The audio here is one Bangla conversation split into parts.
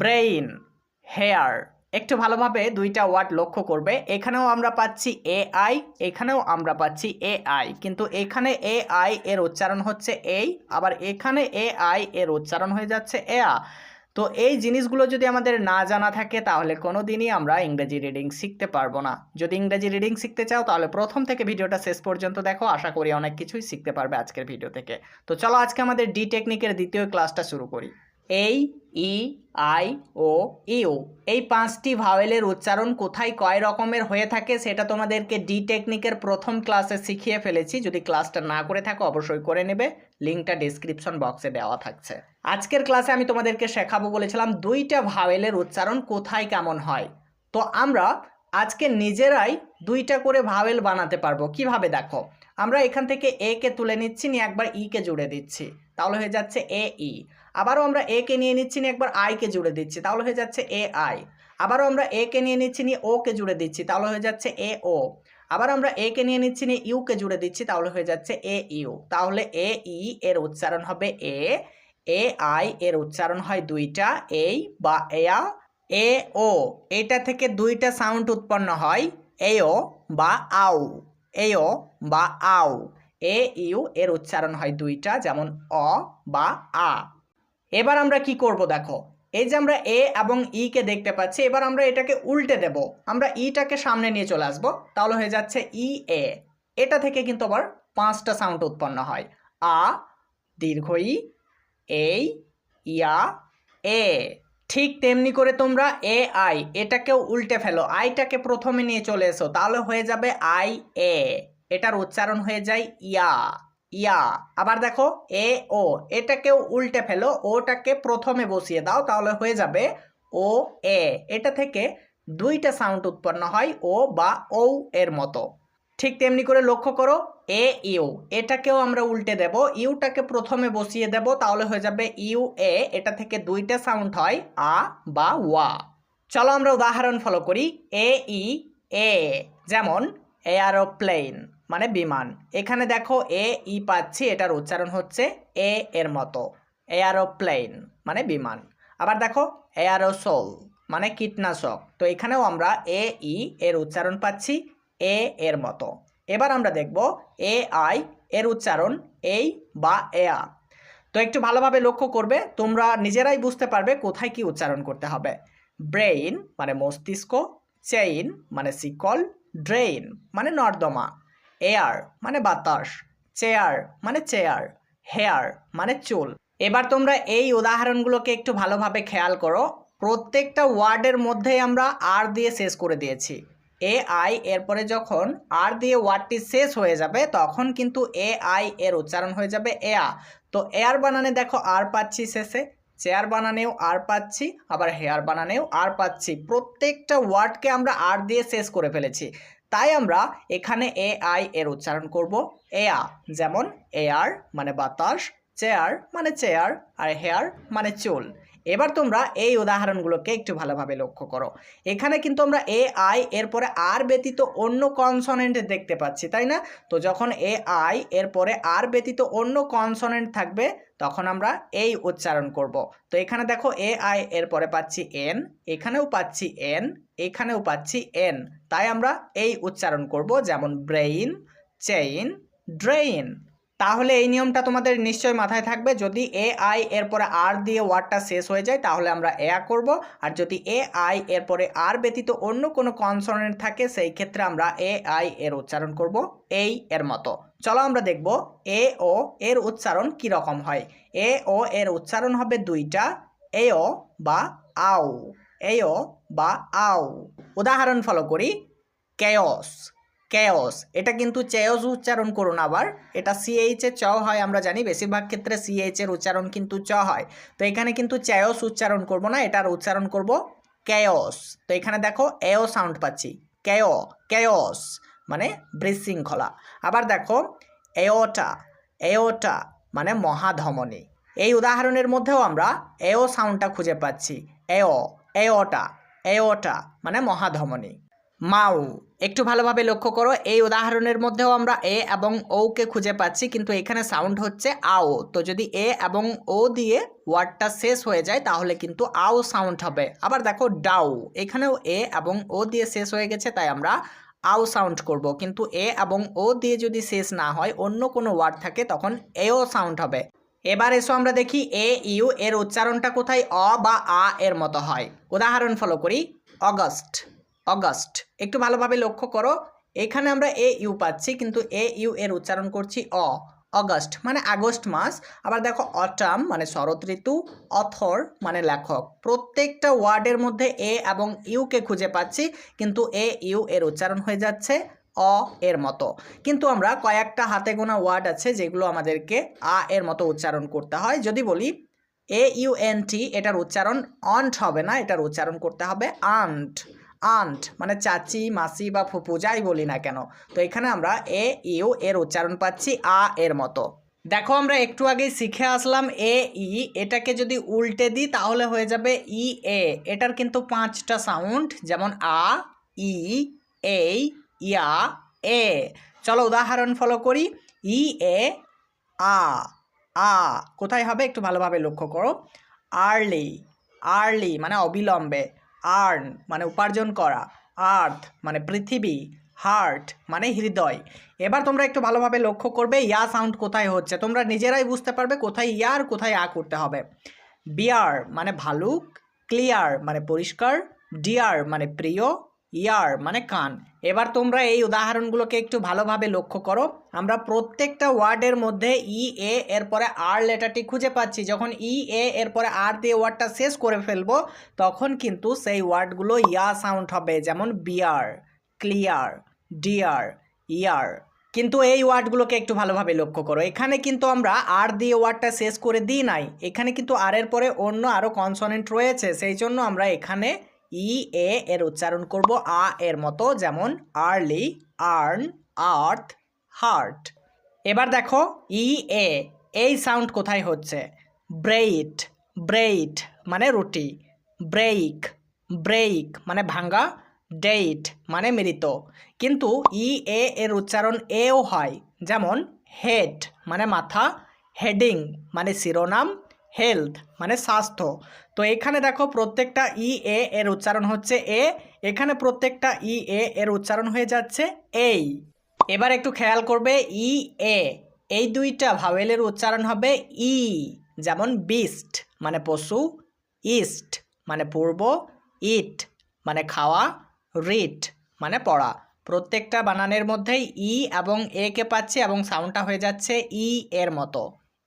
ব্রেইন, হেয়ার, একটু ভালোভাবে দুইটা ওয়ার্ড লক্ষ্য করবে। এখানেও আমরা পাচ্ছি এ আই, এখানেও আমরা পাচ্ছি এ আই। কিন্তু এখানে এ আই এর উচ্চারণ হচ্ছে এই, আবার এখানে এ আই এর উচ্চারণ হয়ে যাচ্ছে এ আ। তো এই জিনিসগুলো যদি আমাদের না জানা থাকে, তাহলে কোনো দিনই আমরা ইংরেজি রিডিং শিখতে পারব না। যদি ইংরেজি রিডিং শিখতে চাও, তাহলে প্রথম থেকে ভিডিওটা শেষ পর্যন্ত দেখো। আশা করি অনেক কিছুই শিখতে পারবে আজকের ভিডিও থেকে। তো চলো আজকে আমাদের ডি টেকনিকের দ্বিতীয় ক্লাসটা শুরু করি। এই, ই, আই, ও ইউ এই পাঁচটি ভাওয়েলের উচ্চারণ কোথায় কয় রকমের হয়ে থাকে সেটা তোমাদেরকে ডি টেকনিকের প্রথম ক্লাসে শিখিয়ে ফেলেছি। যদি ক্লাসটা না করে থাকো, অবশ্যই করে নেবে। লিঙ্কটা ডিসক্রিপশন বক্সে দেওয়া থাকছে। আজকের ক্লাসে আমি তোমাদেরকে শেখাবো বলেছিলাম দুইটা ভাওয়েলের উচ্চারণ কোথায় কেমন হয়। তো আমরা আজকে নিজেরাই দুইটা করে ভাওয়েল বানাতে পারব। কীভাবে দেখো? আমরা এখান থেকে এ কে তুলে নিচ্ছি, নিয়ে একবার ই কে জুড়ে দিচ্ছি। তাহলে হয়ে যাচ্ছে এ ই আবারও আমরা এ কে নিয়ে নিচ্ছি নিয়ে একবার আই কে জুড়ে দিচ্ছি, তাহলে হয়ে যাচ্ছে এ আই আবারও আমরা এ কে নিয়ে নিচ্ছি নিয়ে ও কে জুড়ে দিচ্ছি, তাহলে হয়ে যাচ্ছে এ ও আবার আমরা এ কে নিয়ে নিচ্ছি নিয়ে ইউ কে জুড়ে দিচ্ছি, তাহলে হয়ে যাচ্ছে এ ইউ তাহলে এ ই এর উচ্চারণ হবে এ এ আই এর উচ্চারণ হয় দুইটা, এই বা এয়া এ ও এটা থেকে দুইটা সাউন্ড উৎপন্ন হয় এও বা আউ এও বা আউ এ, ইউ, এর উচ্চারণ হয় দুইটা, যেমন অ বা আ। এবার আমরা কি করব দেখো? এই যে আমরা এ এবং ই কে দেখতে পাচ্ছি, এবার আমরা এটাকে উল্টে দেব। আমরা ইটাকে সামনে নিয়ে চলে আসব, তাহলে হয়ে যাচ্ছে ই, এ। এটা থেকে কিন্তু আবার পাঁচটা সাউন্ড উৎপন্ন হয়। আ, দীর্ঘ ই, এই, ইয়া, এ। ঠিক তেমনি করে তোমরা এ, আই, এটাকেও উল্টে ফেলো। আইটাকে প্রথমে নিয়ে চলে এসো, তাহলে হয়ে যাবে আই, এ। এটার উচ্চারণ হয়ে যায় ইয়া ইয়া। আবার দেখো, এ, ও। এটাকেও উল্টে ফেলো, ওটাকে প্রথমে বসিয়ে দাও, তাহলে হয়ে যাবে ও, এ। এটা থেকে দুইটা সাউন্ড উৎপন্ন হয়, ও বা ও এর মতো। ঠিক তেমনি করে লক্ষ্য করো, এ, ইউ। এটাকেও আমরা উল্টে দেব, ইউটাকে প্রথমে বসিয়ে দেব, তাহলে হয়ে যাবে ইউ, এ। এটা থেকে দুইটা সাউন্ড হয়, আ বা ওয়া। চলো আমরা উদাহরণ ফলো করি, এ, ই, এ। যেমন এয়ারোপ্লেন মানে বিমান। এখানে দেখো এ ই পাচ্ছি, এটার উচ্চারণ হচ্ছে এ এর মতো। এয়ারোপ্লেন মানে বিমান। আবার দেখো, এয়ারোসোল মানে কীটনাশক। তো এখানেও আমরা এ ই এর উচ্চারণ পাচ্ছি এ এর মতো। এবার আমরা দেখব এ আই এর উচ্চারণ এই বা এয়া। তো একটু ভালোভাবে লক্ষ্য করবে, তোমরা নিজেরাই বুঝতে পারবে কোথায় কি উচ্চারণ করতে হবে। ব্রেইন মানে মস্তিষ্ক, চেইন মানে শিকল, ড্রেইন মানে নর্দমা। এয়ার মানে বাতাস চেয়ার মানে চেয়ার হেয়ার মানে চুল। এবার তোমরা এই উদাহরণগুলোকে একটু ভালোভাবে খেয়াল করো। প্রত্যেকটা ওয়ার্ডের মধ্যেই আমরা আর দিয়ে শেষ করে দিয়েছি। এ আই এরপরে যখন আর দিয়ে ওয়ার্ডটি শেষ হয়ে যাবে, তখন কিন্তু এ আই এর উচ্চারণ হয়ে যাবে এয়া তো এয়ার বানানে দেখো আর পাচ্ছি শেষে চেয়ার বানানেও আর পাচ্ছি, আবার হেয়ার বানানেও আর পাচ্ছি। প্রত্যেকটা ওয়ার্ডকে আমরা আর দিয়ে শেষ করে ফেলেছি। তাই আমরা এখানে এ আই এর উচ্চারণ করব। এয়া যেমন এয়ার মানে বাতাস চেয়ার মানে চেয়ার আর হেয়ার মানে চুল। এবার তোমরা এই উদাহরণগুলোকে একটু ভালোভাবে লক্ষ্য করো। এখানে কিন্তু আমরা এ আই এরপরে আর ব্যতীত অন্য কনসনেন্ট দেখতে পাচ্ছি, তাই না? তো যখন এ আই এরপরে আর ব্যতীত অন্য কনসনেন্ট থাকবে, তখন আমরা এই উচ্চারণ করব। তো এখানে দেখো এ আই এরপরে পাচ্ছি এন এখানেও পাচ্ছি এন এখানেও পাচ্ছি এন তাই আমরা এই উচ্চারণ করব, যেমন ব্রেইন চেইন ড্রেইন তাহলে এই নিয়মটা তোমাদের নিশ্চয়ই মাথায় থাকবে। যদি এ আই এরপরে আর দিয়ে ওয়ার্ডটা শেষ হয়ে যায়, তাহলে আমরা এয়া করব। আর যদি এ আই এরপরে আর ব্যতীত অন্য কোনো কনসনেন্ট থাকে, সেই ক্ষেত্রে আমরা এ আই এর উচ্চারণ করব, এই এর মতো। চলো আমরা দেখব এ ও এর উচ্চারণ কি রকম হয়? এ ও এর উচ্চারণ হবে দুইটা এ ও বা আও এ ও বা আও উদাহরণ ফলো করি কেয়স কেয়স এটা কিন্তু চেয়স উচ্চারণ করুন আবার। এটা সিএইচ চ হয়, আমরা জানি। বেশিরভাগ ক্ষেত্রে সিএইচের উচ্চারণ কিন্তু চ হয়। তো এখানে কিন্তু চেয়স উচ্চারণ করব না, এটার উচ্চারণ করব কেয়স তো এখানে দেখো এও সাউন্ড পাচ্ছি। কেয় কেয়স মানে বৃশৃঙ্খলা আবার দেখো এওটা এওটা মানে মহাধমনী। এই উদাহরণের মধ্যেও আমরা এও সাউন্ডটা খুঁজে পাচ্ছি। এও এওটা এওটা মানে মহাধমনী। মাউ একটু ভালোভাবে লক্ষ্য করো, এই উদাহরণের মধ্যেও আমরা এ এবং ওকে খুঁজে পাচ্ছি, কিন্তু এখানে সাউন্ড হচ্ছে আও। তো যদি এ এবং ও দিয়ে ওয়ার্ডটা শেষ হয়ে যায়, তাহলে কিন্তু আও সাউন্ড হবে। আবার দেখো ডাউ এখানেও এ এবং ও দিয়ে শেষ হয়ে গেছে, তাই আমরা আও সাউন্ড করব। কিন্তু এ এবং ও দিয়ে যদি শেষ না হয়, অন্য কোনো ওয়ার্ড থাকে, তখন এও সাউন্ড হবে। এবার এসো আমরা দেখি এ, ইউ, এর উচ্চারণটা কোথায়? অ বা আ এর মতো হয়। উদাহরণ ফলো করি, অগস্ট। অগস্ট। একটু ভালোভাবে লক্ষ্য করো, এখানে আমরা এ, ইউ পাচ্ছি, কিন্তু এ, ইউ এর উচ্চারণ করছি অ। অগস্ট মানে আগস্ট মাস। আবার দেখো অটাম মানে শরৎ ঋতু, অথর মানে লেখক। প্রত্যেকটা ওয়ার্ডের মধ্যে এ এবং ইউকে খুঁজে পাচ্ছি, কিন্তু এ, ইউ এর উচ্চারণ হয়ে যাচ্ছে অ এর মতো। কিন্তু আমরা কয়েকটা হাতে গোনা ওয়ার্ড আছে, যেগুলো আমাদেরকে আ এর মতো উচ্চারণ করতে হয়। যদি বলি, এ, ইউ, এন, টি, এটার উচ্চারণ অন্ট হবে না, এটার উচ্চারণ করতে হবে আন্ট। আন্ট মানে চাচি, মাসি বা ফুপু, যাই বলি না কেন। তো এখানে আমরা এ, ইউ, এর উচ্চারণ পাচ্ছি আ, এর মতো। দেখো, আমরা একটু আগেই শিখে আসলাম এ, ই, এটাকে যদি উল্টে দিই তাহলে হয়ে যাবে ই, এ। এটার কিন্তু পাঁচটা সাউন্ড যেমন আ, ই, এই, ইয়া, এ। চলো উদাহরণ ফলো করি। ই, এ, আ আ। কোথায় হবে? একটু ভালোভাবে লক্ষ্য করো। আর্লি আর্লি মানে অবিলম্বে। আর্ন মানে উপার্জন করা, আর্থ মানে পৃথিবী, হার্ট মানে হৃদয়। এবার তোমরা একটু ভালোভাবে লক্ষ্য করবে, ইয়া সাউন্ড কোথায় হচ্ছে। তোমরা নিজেরাই বুঝতে পারবে কোথায় ইয়ার কোথায় আ করতে হবে। বিয়ার মানে ভালুক, ক্লিয়ার মানে পরিষ্কার, ডিয়ার মানে প্রিয় ইয়ার মানে কান। এবার তোমরা এই উদাহরণগুলোকে একটু ভালোভাবে লক্ষ্য করো। আমরা প্রত্যেকটা ওয়ার্ডের মধ্যে ই, এ এরপরে আর লেটারটি খুঁজে পাচ্ছি। যখন ই, এ এরপরে আর দিয়ে ওয়ার্ডটা শেষ করে ফেলব, তখন কিন্তু সেই ওয়ার্ডগুলো ইয়া সাউন্ড হবে, যেমন বিয়ার, ক্লিয়ার, ডিয়ার, ইয়ার। কিন্তু এই ওয়ার্ডগুলোকে একটু ভালোভাবে লক্ষ্য করো। এখানে কিন্তু আমরা আর দিয়ে ওয়ার্ডটা শেষ করে দিই নাই। এখানে কিন্তু আর এর পরে অন্য আরও কনসনেন্ট রয়েছে, সেই জন্য আমরা এখানে ই, এ এর উচ্চারণ করব আ এর মতো, যেমন আর্লি, আর্ন, আর্থ, হার্ট। এবার দেখো, ই, এ, এই সাউন্ড কোথায় হচ্ছে? ব্রেইট ব্রেইট মানে রুটি, ব্রেইক ব্রেইক মানে ভাঙ্গা, ডেইট মানে মৃত। কিন্তু ই, এ এর উচ্চারণ এও হয়, যেমন হেড মানে মাথা, হেডিং মানে শিরোনাম হেলথ মানে স্বাস্থ্য। তো এখানে দেখো প্রত্যেকটা ই এ এর উচ্চারণ হচ্ছে এ এখানে প্রত্যেকটা ই এ এর উচ্চারণ হয়ে যাচ্ছে এই। এবার একটু খেয়াল করবে ই এ এই দুইটা ভাওয়েলের উচ্চারণ হবে ই যেমন বিস্ট মানে পশু ইস্ট মানে পূর্ব ইট মানে খাওয়া রিট মানে পড়া। প্রত্যেকটা বানানের মধ্যেই ই এবং এ কে পাচ্ছি এবং সাউন্ডটা হয়ে যাচ্ছে ই এর মতো।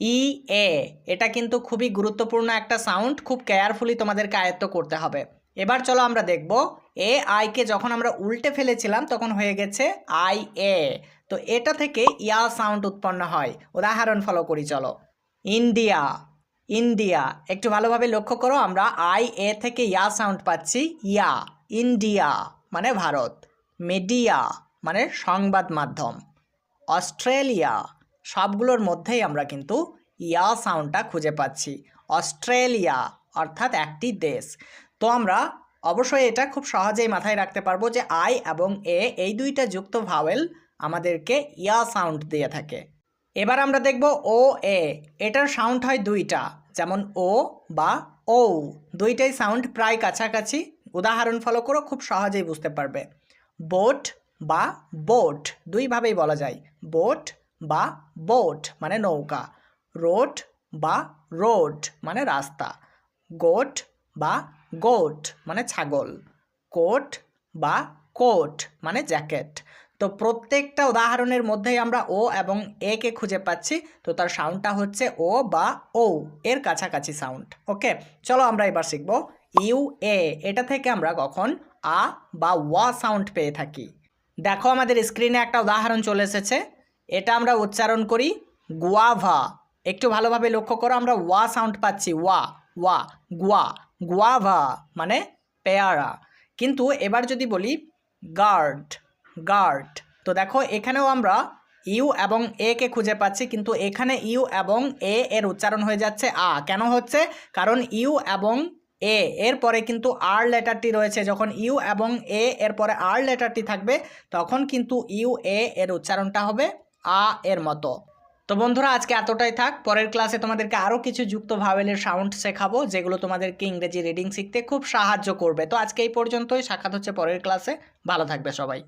ই, এ। এটা কিন্তু খুবই গুরুত্বপূর্ণ একটা সাউন্ড খুব কেয়ারফুলি তোমাদেরকে আয়ত্ত করতে হবে। এবার চলো আমরা দেখব, এ আইকে যখন আমরা উল্টে ফেলেছিলাম, তখন হয়ে গেছে আই, এ। তো এটা থেকে ইয়া সাউন্ড উৎপন্ন হয়। উদাহরণ ফলো করি, চলো। India India. একটু ভালোভাবে লক্ষ্য করো, আমরা আই, এ থেকে ইয়া সাউন্ড পাচ্ছি। ইয়া, ইন্ডিয়া মানে ভারত। মিডিয়া মানে সংবাদ মাধ্যম। অস্ট্রেলিয়া সবগুলোর মধ্যেই আমরা কিন্তু ইয়া সাউন্ডটা খুঁজে পাচ্ছি। অস্ট্রেলিয়া, অর্থাৎ একটি দেশ। তো আমরা অবশ্যই এটা খুব সহজেই মাথায় রাখতে পারব যে আই এবং এ, এই দুইটা যুক্ত ভাওয়েল আমাদেরকে ইয়া সাউন্ড দিয়ে থাকে। এবার আমরা দেখব ও, এ, এটার সাউন্ড হয় দুইটা, যেমন ও বা ও দুইটাই সাউন্ড প্রায় কাছাকাছি, উদাহরণ ফলো করো, খুব সহজেই বুঝতে পারবে। বোট বা বোট, দুইভাবেই বলা যায়। বোট বা বোট মানে নৌকা। রোড বা রোড মানে রাস্তা। গোট বা গোট মানে ছাগল। কোট বা কোট মানে জ্যাকেট তো প্রত্যেকটা উদাহরণের মধ্যেই আমরা ও এবং এ কে খুঁজে পাচ্ছি। তো তার সাউন্ডটা হচ্ছে ও বা ও এর কাছাকাছি সাউন্ড ওকে চলো আমরা এবার শিখব। ইউ এ এটা থেকে আমরা কখন আ বা ওয়া সাউন্ড পেয়ে থাকি। দেখো আমাদের স্ক্রিনে একটা উদাহরণ চলে এসেছে। এটা আমরা উচ্চারণ করি গুয়াভা একটু ভালোভাবে লক্ষ্য করো, আমরা ওয়া সাউন্ড পাচ্ছি, ওয়া ওয়া, গুয়া গুয়াভা মানে পেয়ারা। কিন্তু এবার যদি বলি গার্ড গার্ড, তো দেখো এখানেও আমরা ইউ এবং এ কে খুঁজে পাচ্ছি, কিন্তু এখানে ইউ এবং এ এর উচ্চারণ হয়ে যাচ্ছে আ। কেন হচ্ছে? কারণ ইউ এবং এ, এরপরে কিন্তু আর লেটারটি রয়েছে। যখন ইউ এবং এ, এরপরে আর লেটারটি থাকবে, তখন কিন্তু ইউ, এ এর উচ্চারণটা হবে আ এর মতো। তো বন্ধুরা, আজকে এতটাই থাক। পরের ক্লাসে তোমাদেরকে আরও কিছু যুক্ত ভাওয়েলের সাউন্ড শেখাবো, যেগুলো তোমাদেরকে ইংরেজি রিডিং শিখতে খুব সাহায্য করবে। তো আজকে এই পর্যন্তই। সাক্ষাৎ হচ্ছে পরের ক্লাসে। ভালো থাকবে সবাই।